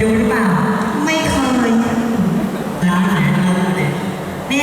ดูหรือเปล่า ไม่เคยร้านอาหารเราเนี่ยแม่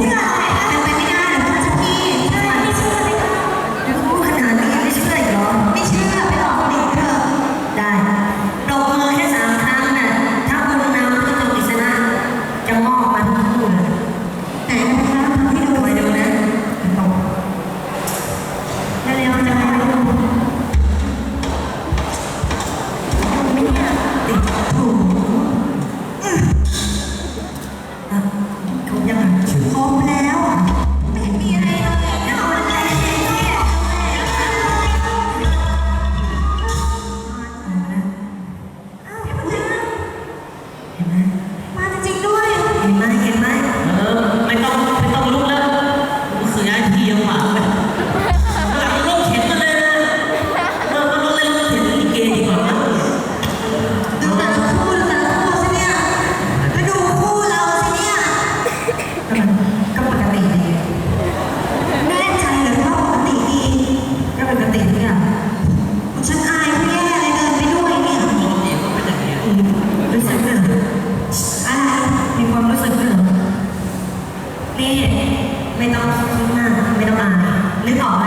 ไม่ี่ไม่ต้องหน้าไม่ต้องอายนึกออก